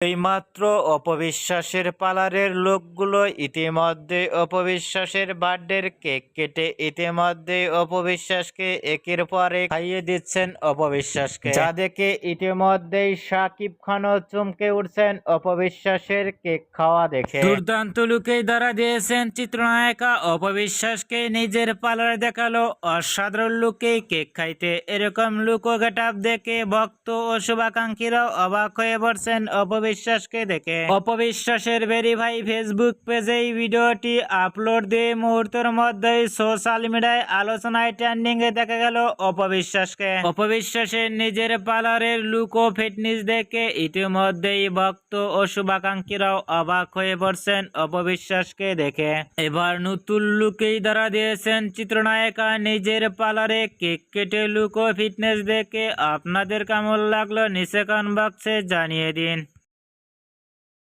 এইমাত্র অপবিশ্বাসের পার্লারের লোকগুলো ইতিমধ্যে অপবিশ্বাসের বার্থডের কেক কেটে ইতিমধ্যে অপবিশ্বাসকে একের পর এক খাইয়ে দিচ্ছেন অপবিশ্বাসকে। যা দেখে ইতিমধ্যেই সাকিব খানও চমকে উঠছেন অপবিশ্বাসের কেক খাওয়া দেখে। দুর্দান্ত লুকেই দ্বারা দিয়েছেন চিত্রনায়িকা। অপবিশ্বাসকে নিজের পার্লারে দেখাল। অসাধারণ লুকে কেক খাইতে এরকম লুকো ও গেট দেখে ভক্ত ও শুভাকাঙ্ক্ষীরাও অবাক হয়ে পড়ছেন অপবিশ্বাসকে দেখে। অপবিশ্বাসের ভেরিফাই ফেসবুক পেজে এই ভিডিওটি আপলোড দিয়ে মুহূর্তের মধ্যেই সোশ্যাল মিডিয়ায় আলোচনায় ট্রেন্ডিং এ দেখা গেল অপবিশ্বাসকে। অপবিশ্বাসের নিজের পার্লারের লুক ও ফিটনেস দেখে ইতিমধ্যেই ভক্ত ও শুভাকাঙ্ক্ষীরাও অবাক হয়ে পড়ছেন অপবিশ্বাসকে দেখে। এবার নতুন লুকেই ধরা দিয়েছেন চিত্রনায়িকা। নিজের পার্লারে কেক কেটে লুক ও ফিটনেস দেখে আপনাদের কেমন লাগল নিচে কমেন্ট বক্সে জানিয়ে দিন।